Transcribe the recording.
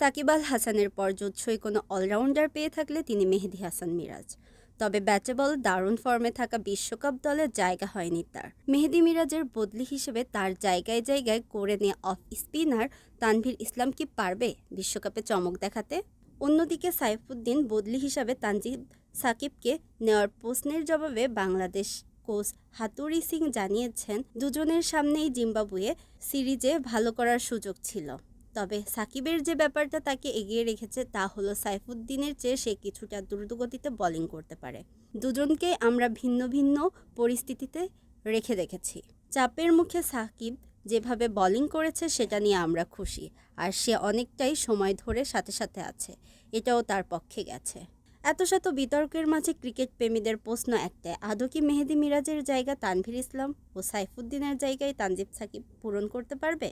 সাকিব আল হাসানের পর জুৎসই কোনো অলরাউন্ডার পেয়ে থাকলে তিনি মেহেদি হাসান মিরাজ। তবে ব্যাটে বল দারুণ ফর্মে থাকা বিশ্বকাপ দলে জায়গা হয়নি তার। মেহেদি মিরাজের বদলি হিসেবে তার জায়গায় জায়গায় করে নিয়ে অফ স্পিনার তানভীর ইসলাম কি পারবে বিশ্বকাপে চমক দেখাতে? অন্যদিকে সাইফুদ্দিন বদলি হিসাবে তানজিব সাকিবকে নেওয়ার প্রশ্নের জবাবে বাংলাদেশ কোচ হাতুরি সিং জানিয়েছেন, দুজনের সামনেই জিম্বাবুয়ে সিরিজে ভালো করার সুযোগ ছিল। তবে সাকিবের যে ব্যাপারটা তাকে এগিয়ে রেখেছে তা হলো সাইফুদ্দিনের চেয়ে সে কিছুটা দ্রুতগতিতে বোলিং করতে পারে। দুজনকে আমরা ভিন্ন ভিন্ন পরিস্থিতিতে রেখে দেখেছি। চাপের মুখে সাকিব যেভাবে বোলিং করেছে সেটা নিয়ে আমরা খুশি, আর সে অনেকটাই সময় ধরে সাথে সাথে আছে, এটাও তার পক্ষে গেছে। এত শত বিতর্কের মাঝে ক্রিকেট প্রেমীদের প্রশ্ন একটাই, আদৌ কি মেহেদি মিরাজের জায়গা তানভীর ইসলাম ও সাইফুদ্দিনের জায়গায় তানজিব সাকিব পূরণ করতে পারবে?